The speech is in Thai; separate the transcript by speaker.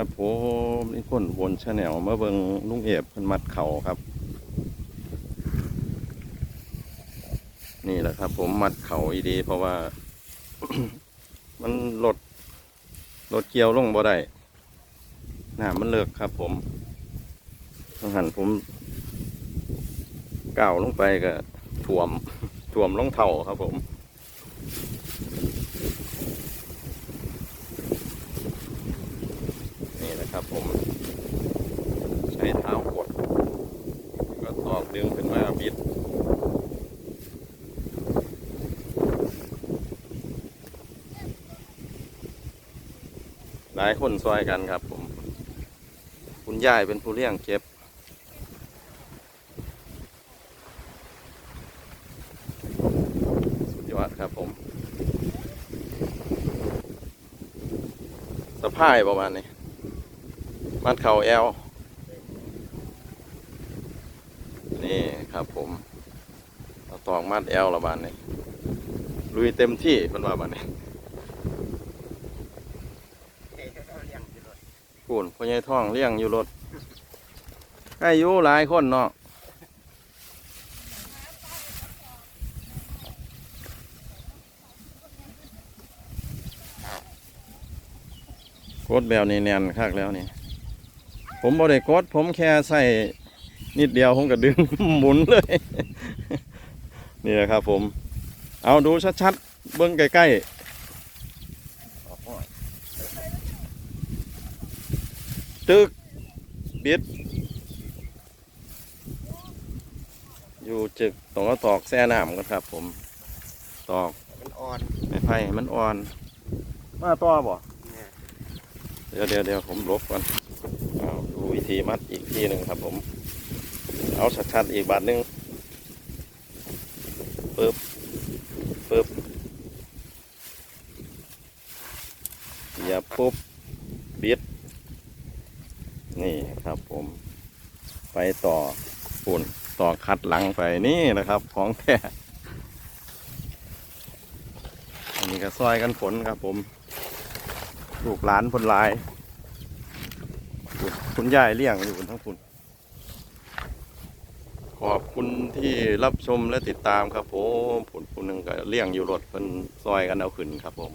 Speaker 1: ครับผมนี่คนบนชาแนลมาเบิงลุงเอฟเพิ่นมัดเข่าครับ นี่แหละครับ ผมมัดเข่าอีดี เพราะว่า มันลดลดเกี่ยวลงบ่ได้น้ำมันเลิกครับ ผมต้องหันผมก้าวลงไปก็ถ่วมถ่วมลงเท่าครับผม นะครับ ผม ใช้เท้ากด ก็ตอกดึงขึ้นมาบิดหลายคนซอยกันครับ ผม คุณยายเป็นผู้เลี้ยงเก็บสุดยอดครับผม สะพายประมาณนี้ มัดเข่าแอลนี่ครับผมเอาตอกมัดแอลละบานนี้ลุยเต็มที่เป็นว่าบานนี้พูนพ่อใหญ่ท่องเลี้ยงอยู่รถอายุหลายคนเนาะกดแบบนี้แน่นคักแล้วนี่ ผมบ่ได้กดผมแค่ใส่นิดเดียวผมก็ดึงหมุนเลย นี่แหละครับผม เอาดูชัดๆ เบิ้งใกล้ๆตึกบิด อยู่จึกต้องเอาตอกแซ่น้ำกันครับ ผม ตอก
Speaker 2: มันอ่อน
Speaker 1: ไม้ไผ่ให้มันอ่อน มาต่อบ่
Speaker 2: เนี่ย
Speaker 1: เดี๋ยวเดี๋ยวเดี๋ยวผมลบก่อนเอาดู วิธีมัดอีกทีหนึ่งครับ ผม เอาชัดๆอีกบาทหนึ่งปึ๊บปึ๊บเหยียบปุ๊บบิด นี่ครับผม ไปต่อปุ่นต่อคัดหลังไปนี่นะครับของแท้นนี้ก็ซอยกันฝนครับผม ลูกหลานผลลาย คุณยายเลี้ยงอยู่บนทั้งคุณ ขอบคุณที่รับชมและติดตามครับผมผลคุณหนึ่งก็เลี้ยงอยู่รถเป็นซอยกันเอาขึ้นครับผม